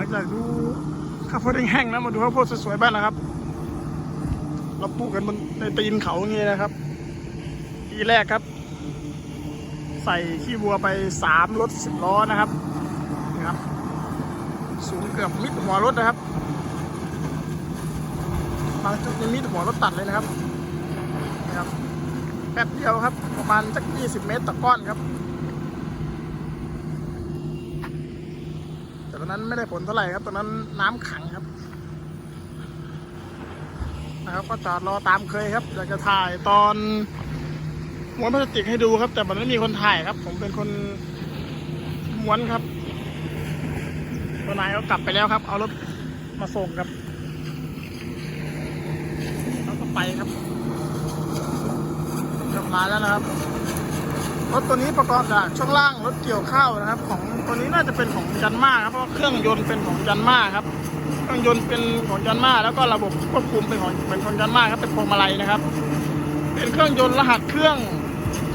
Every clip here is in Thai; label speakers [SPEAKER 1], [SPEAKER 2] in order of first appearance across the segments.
[SPEAKER 1] ลังจากดูข้าวโพดแห้งๆแล้วมาดูข้าวโพดสวยๆบ้างนะครับ เราปลูกกันบนในตีนเขาอย่างนี้นะครับปีแรกครับ ใส่ขี้วัวไปสามรถสิบล้อนะครับนี่ครับ สูงเกือบมิดหัวรถนะครับบางจุดนี่มิดหัวรถตัดเลยนะครับนี่ครับแป๊บเดียวครับ ประมาณสักยี่สิบเมตรต่อก้อนครับ แต่ตอ นั้นไม่ได้ผลเท่าไหร่ครับตอนนั้นน้ำขังครับ นะครับ ก็จอดรอตามเคยครับอยากจะถ่ายตอนม้วนพลาสติกให้ดูครับ แต่มันไม่มีคนถ่ายครับ ผมเป็นคนม้วนครับตัวนายก็กลับไปแล้วครับ เอารถมาส่งครับแล้วก็ไปครับกลับมาแล้วนะครับ รถตัวนี้ประกอบจากช่วงล่างรถเกี่ยวข้าวนะครับ ของตัวนี้น่าจะเป็นของยันมาครับเพราะเครื่องยนต์เป็นของยันมาครับ เครื่องยนต์เป็นของยันมาแล้วก็ระบบควบคุมเป็นของเป็นของยันมาครับเป็นพวงมาลัยนะครับ เป็นเครื่องยนต์รหัสเครื่อง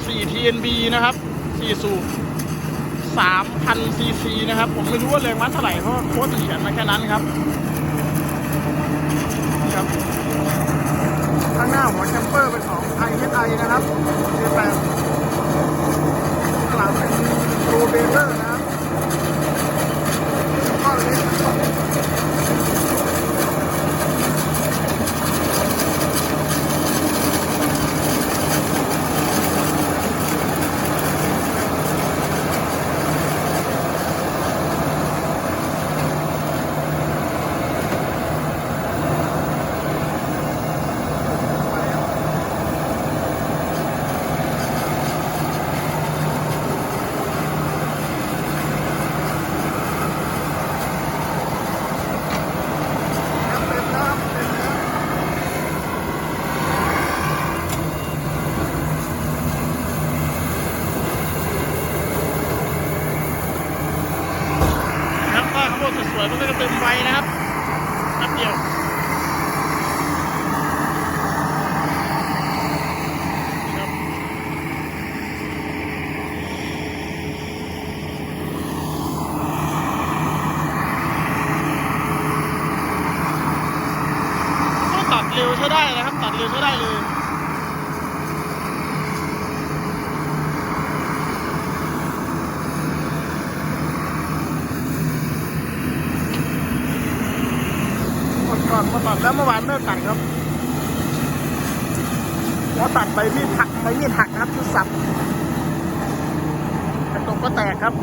[SPEAKER 1] 4TNB นะครับ4สูบ3,000ซีซีนะครับ ผมไม่รู้ว่าแรงมัดเท่าไหร่เพราะโค้ดมัเขียนมาแค่นั้นครับครับข้างหน้าหัวแชมเปอร์เป็นของ i อ i นะครับ J8 โรเบเตอร์นะครับแล้วก็เล็กครับเต็มแล้วครับเต็มแล้วนะครับถ้าข้าวโพด สวยมันก็จะเต็มไวนะครับแป๊บเดียวก็ตัดเร็วใช้ได้นะครับ ตัดเร็วใช้ได้เลย หมดก่อนมาตัดแล้วเมื่อวานเลิกตัดครับแล้วตัดใบมีดหักใบมีดหักครับที่สับกระจกก็แตกครับ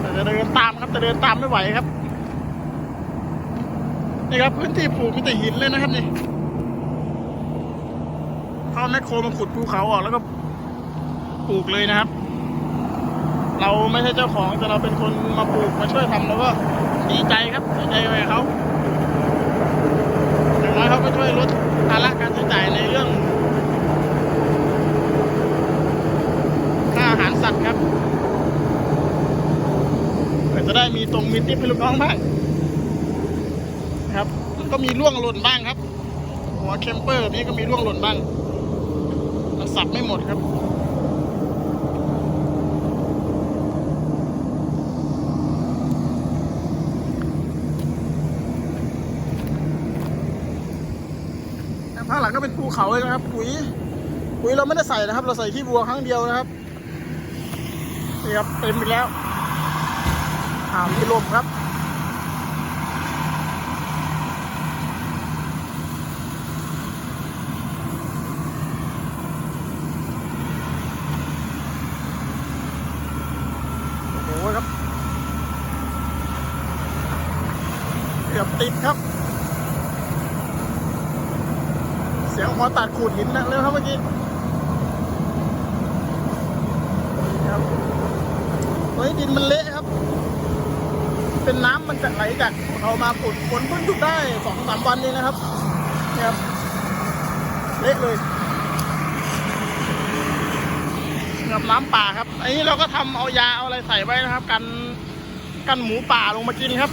[SPEAKER 1] แต่จะเดินตามครับแต่เดินตามไม่ไหวครับนี่ครับพื้นที่ปลูกมีแต่หินเลยนะครับนี่เขาแมคโครมาขุดภูเขาออกแล้วก็ปลูกเลยนะครับ เราไม่ใช่เจ้าของแต่เราเป็นคนมาปลูกมาช่วยทำแล้วก็ ดีใจครับดีใจไปเขาอย่างน้อยเขาก็ช่วยลดภาระการใช้จ่ายในเรื่อง ค่าอาหารสัตว์ครับเพื่อจะได้มีตรงมีติ๊บให้ลูกน้องบ้างครับก็มีร่วงหล่นบ้างครับ หัวเคมเปอร์นี้ก็มีร่วงหล่นบ้างมันสับไม่หมดครับ ข้างหลังก็เป็นภูเขาเลยนะครับ ปุ๋ย ปุ๋ยเราไม่ได้ใส่นะครับ เราใส่ขี้วัวครั้งเดียวนะครับนี่ครับเต็มไปแล้วอ่ามีลมครับโอ้โหครับเกือบติดครับ เสียงหัวตัดขูดหินนะเร็วครับเมื่อกี้ครับเฮ้ยดินมันเละครับ เป็นน้ำมันจะไหลจากเขามาขุดฝนเพิ่งหยุดได้สองสามวันนี้นะครับเนี่ยครับ เละเลยกับน้ำป่าครับ อันนี้เราก็ทำเอายาเอาอะไรใส่ไว้นะครับ กันกันหมูป่าลงมากินครับ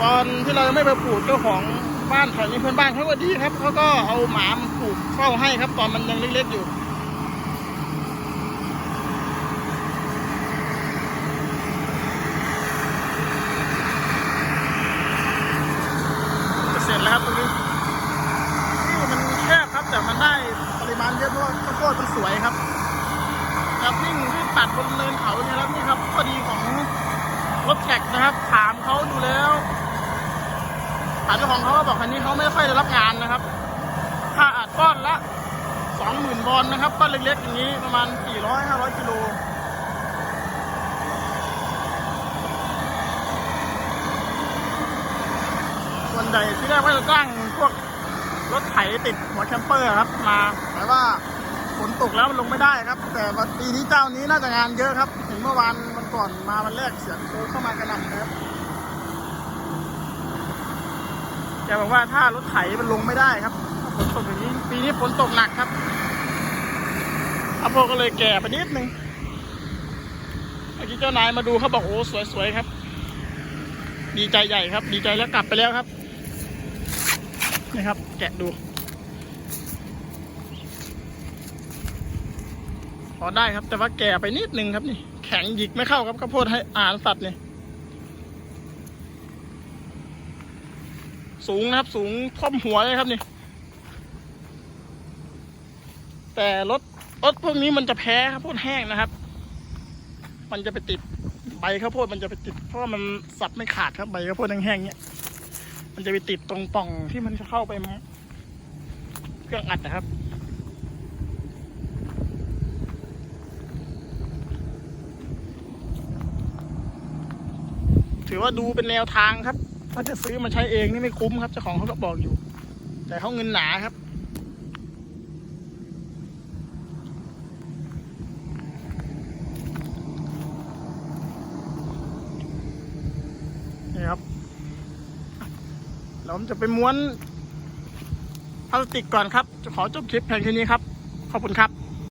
[SPEAKER 1] ตอนที่เราไม่ไปปลูกเจ้าของ บ้านแถวนี้เพื่อนบ้านเขาก็ดีครับเขาก็เอาหมามันผูกเข้าให้ครับ ตอนมันยังเล็กๆอยู่เสร็จแล้วครับตรงนี้ที่มันแคบครับ แต่มันได้ปริมาณเยอะเพราะต้าโพดมัสวยครับครับวิ่งวิ่งตัดบนเนินเขาเนี่ยครับนี่ครับข้อดีของรถแท็กนะครับ ถามเขาดูแล้ว ถามเจ้าของเขาก็บอกคันนี้เขาไม่ค่อยได้รับงานนะครับ ค่าอัดก้อนละสองหมื่นบอลนะครับก้อนเล็กๆอย่างนี้ประมาณสี่ร้อยห้าร้อยกิโลส่วนใหญ่ที่แรกว่าจะจ้างพวกรถไถติดหัวแคมเปอร์ครับมาแต่ว่าฝนตกแล้วมันลงไม่ได้ครับ แต่ปีนี้เจ้านี้น่าจะงานเยอะครับ เห็นเมื่อวานวันก่อนมาวันแรกเสียงโค้เข้ามากระหน่ำนะครับ แกบอกว่าถ้ารถไถมันลงไม่ได้ครับฝนตกอย่างนี้ปีนี้ฝนตกหนักครับอาโปก็เลยแก่ไปนิดนึงเมื่อกี้เจ้านายมาดูเขาบอกโอ้สวยๆครับ ดีใจใหญ่ครับ ดีใจแล้วกลับไปแล้วครับนี่ครับ แกะดูพอได้ครับ แต่ว่าแก่ไปนิดนึงครับนี่ แข็งหยิกไม่เข้าครับข้าวโพดให้อาหารสัตว์เนี่ย สูงนะครับ สูงท่อมหัวเลยครับนี่ แต่รถรถพวกนี้มันจะแพ้ข้าวโพดแห้งนะครับ มันจะไปติดใบข้าวโพดมันจะไปติด เพราะว่ามันสับไม่ขาดครับใบข้าวโพดแห้งๆเนี่ยมันจะไปติดตรงป่องที่มันจะเข้าไปเครื่องอัดนะครับถือว่าดูเป็นแนวทางครับ ถ้าจะซื้อมาใช้เองนี่ไม่คุ้มครับเจ้าของเขาก็บอกอยู่ แต่เขาเงินหนาครับนี่ครับเราจะไปม้วนพลาสติกก่อนครับ จะขอจบคลิปเพียงแค่นี้ครับ ขอบคุณครับ